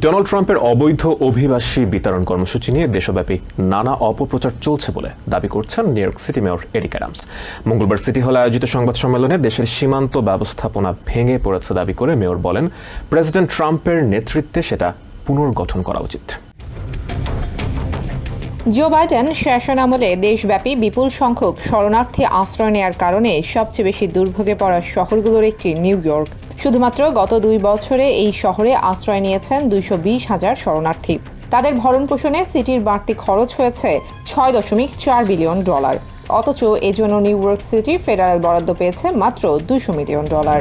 Donald ট্রাম্পের অবৈধ অভিবাসী বিতরণ কর্মসূচি নিয়ে দেশব্যাপী নানা অপপ্রচার চলছে বলে দাবি করছেন New York city mayor Eric Adams. মঙ্গলবার সিটি হলে আয়োজিত সংবাদ সম্মেলনে দেশের সীমান্ত ব্যবস্থাপনা ভেঙে পড়েছে দাবি করে মেয়র বলেন, প্রেসিডেন্ট ট্রাম্পের নেতৃত্বে সেটা পুনর্গঠন করা উচিত। জো বাইডেন শাসন আমলে দেশব্যাপী বিপুল সংখ্যক শরণার্থী আশ্রয় নেয়ার কারণে সবচেয়ে বেশি দুর্ভোগে পড়া শহরগুলোর একটি নিউ ইয়র্ক। শুধুমাত্র গত দুই বছরে এই শহরে আশ্রয় নিয়েছেন দুইশো বিশ হাজার শরণার্থী। তাদের ভরণ পোষণে সিটির বাড়তি খরচ হয়েছে ছয় দশমিক চার বিলিয়ন ডলার। অথচ এজন্য নিউ ইয়র্ক সিটি ফেডারেল বরাদ্দ পেয়েছে মাত্র দুইশো মিলিয়ন ডলার।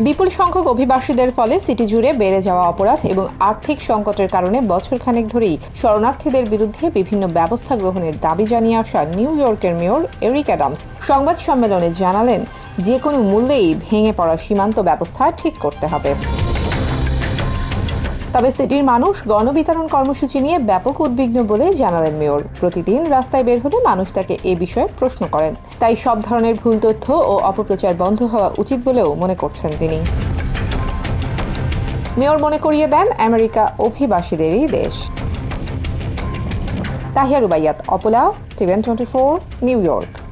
বিপুল সংখ্যক অভিবাসীদের ফলে সিটি জুড়ে বেড়ে যাওয়া অপরাধ এবং আর্থিক সংকটের কারণে বছরখানেক ধরেই শরণার্থীদের বিরুদ্ধে বিভিন্ন ব্যবস্থা গ্রহণের দাবি জানিয়ে আসা নিউ ইয়র্কের মেয়র এরিক অ্যাডামস সংবাদ সম্মেলনে জানালেন, যে কোনো মূল্যেই ভেঙে পড়া সীমান্ত ব্যবস্থা ঠিক করতে হবে। তবে সিটির মানুষ গণবিতরণ কর্মসূচি নিয়ে ব্যাপক উদ্বিগ্ন বলে জানালেন মেয়র। প্রতিদিন রাস্তায় বের হলে মানুষ তাকে এ বিষয়ে প্রশ্ন করেন। তাই সব ধরনের ভুল তথ্য ও অপপ্রচার বন্ধ হওয়া উচিত বলেও মনে করছেন তিনি। মেয়র মনে করিয়ে দেন, আমেরিকা অভিবাসীদেরই দেশ। তাহিয়া রুবাইয়াত, অপলা টিভেন twenty four, New York.